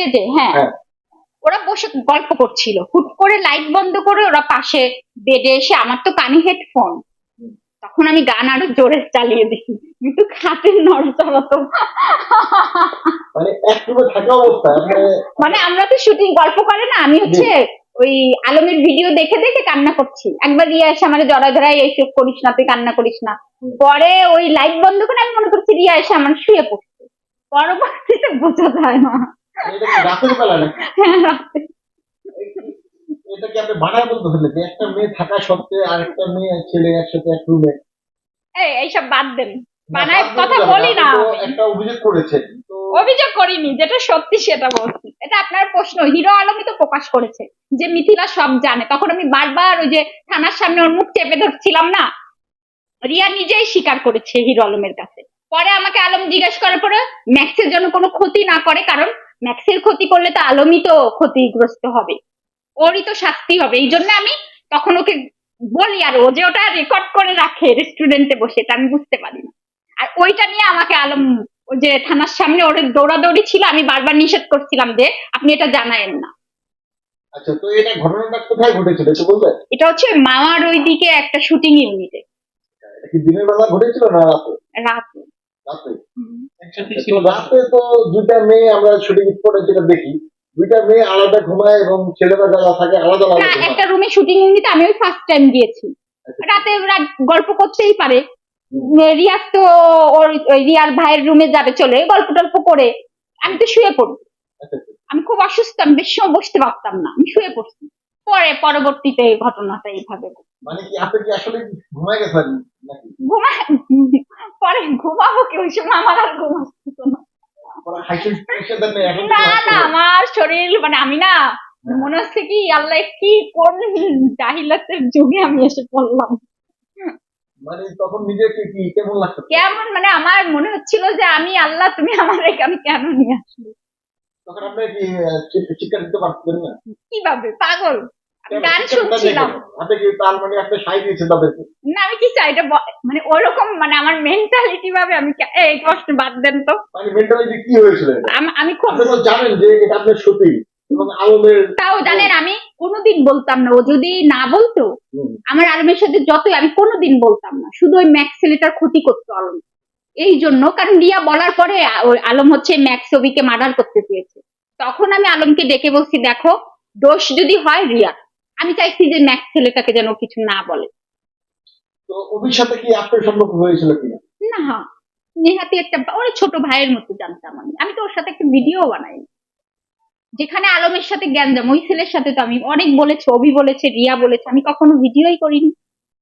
স্টেজে হ্যাঁ। হ্যাঁ। ওরা বসে গল্প করছিল। হুট করে লাইট বন্ধ করে ওরা পাশে বেডে এসে আমার তো কানে হেডফোন তখন আমি গান আরও জোরে চালিয়ে দিই। কিন্তু খাটের নড়চড়া তো। মানে মানে মানে আমরা তো শুটিং গল্প করে না আমি হচ্ছে ওই আলমের ভিডিও দেখে দেখে কান্না করছি। একবার রিয়া এসে আমার জড়া ধরাই এইসব করিস না তুই কান্না করিস না। পরে ওই লাইট বন্ধ করে আমি মনে করছি রিয়া এসে আমার শুয়ে পড়ছে। পরবর্তীতে বোঝা যায় না। রাতের বেলা নাকি? রাতে। এটা আপনি বানায় বলতেছেন যে একটা মেয়ে থাকা সত্ত্বে আর একটা মেয়ে ছেলে একসাথে এক রুমে এই এইসব বাদ দেন। বানায় কথা বলি না। একটা অভিযোগ করেছেন তো অভিযোগ করিনি যেটা সত্যি সেটা বলছি। এটা আপনার প্রশ্ন। হিরো আলমই তো প্রকাশ করেছে যে মিথিলা সব জানে। তখন আমি বারবার ওই যে থানার সামনে ওর মুখ চেপে ধরছিলাম না? রিয়া নিজেই স্বীকার করেছে হিরো আলমের কাছে। পরে আমাকে আলম জিজ্ঞেস করার পরে ম্যাক্সের জন্য কোনো ক্ষতি না করে কারণ ম্যাক্সের ক্ষতি করলে তো আলমই তো ক্ষতিগ্রস্ত হবে। ওরই তো শাস্তি হবে। এই জন্য আমি তখন ওকে বলি আর ও যে ওটা রেকর্ড করে রাখে রেস্টুরেন্টে বসে এটা আমি বুঝতে পারি না। আর ওইটা নিয়ে আমাকে আলম ওই যে থানার সামনে ওর দৌড়াদৌড়ি ছিল আমি বারবার নিষেধ করছিলাম যে আপনি এটা জানায়েন না। আচ্ছা তো এটা ঘটনাটা কোথায় ঘটেছিল একটু বলবেন? এটা হচ্ছে মামার ওইদিকে একটা শুটিং ইউনিটে এটা কি দিনের বেলা ঘটেছিল না রাতে? রাত। রাতে তো দুইটা মেয়ে আমরা শুটিং স্পটে যেটা দেখি দুইটা মেয়ে আলাদা ঘুমায় এবং ছেলেরা যারা থাকে আলাদা আলাদা একটা রুমে শুটিং ইউনিটে আমি ওই ফার্স্ট টাইম গিয়েছি। রাতে গল্প করতেই পারে। রিয়াজ তো ওর রিয়ার ভাইয়ের রুমে যাবে চলে গল্প টল্প করে। আমি তো শুয়ে পড়ি। আচ্ছা। আমি খুব অসুস্থ আমি বেশি সময় বসতে পারতাম না আমি শুয়ে পড়ছি। পরে পরবর্তীতে ঘটনাটা এইভাবে। মানে কি আপনি কি আসলে ঘুমায় গেছেন নাকি? ঘুমা ঘুমাবো কি ওই সময় আমার আর ঘুম আসতো না না, না আমার শরীর মানে আমি না মনে হচ্ছে কি আল্লাহ কি কোন জাহিলাতের যুগে আমি এসে পড়লাম। মানে তখন নিজেকে কি কেমন লাগতো? কেমন মানে আমার মনে হচ্ছিল যে আমি আল্লাহ তুমি আমার এখানে কেন নিয়ে আসলে? তখন আপনি কি চিৎকার দিতে পারতেন না? কীভাবে? পাগল? গান শুনছিলাম? আপনি কি তার মানে আপনি সাই দিয়েছেন তাদেরকে না আমি কি চাই? এটা মানে ওরকম মানে আমার মেন্টালিটি ভাবে আমি এই কষ্ট বাদ দেন তো। মানে মেন্টালিটি কি হয়েছিল আমি খুব জানেন যে এটা আপনার সত্যি। তাও জানেন আমি কোনোদিন বলতাম না। ও যদি না বলতো আমার আলমের সাথে যতই আমি কোনোদিন বলতাম না। শুধু ওই ম্যাক্স ছেলেটার ক্ষতি করতো আলম। এই জন্য কারণ রিয়া বলার পরে আলম হচ্ছে ম্যাক্স ছবিকে মার্ডার করতে চেয়েছে। তখন আমি আলমকে ডেকে বলছি দেখো দোষ যদি হয় রিয়া আমি চাইছি যে ম্যাক্স ছেলেটাকে যেন কিছু না বলে। তো অভির সাথে কি আপনার সম্পর্ক হয়েছিল কিনা? না নেহাতি একটা ছোট ভাইয়ের মতো জানতাম আমি। আমি তো ওর সাথে একটা ভিডিও বানাই যেখানে আলমের সাথে ওই ছেলের সাথে তো আমি অনেক বলেছে অভি বলেছে রিয়া বলেছে আমি কখনো ভিডিওই করিনি।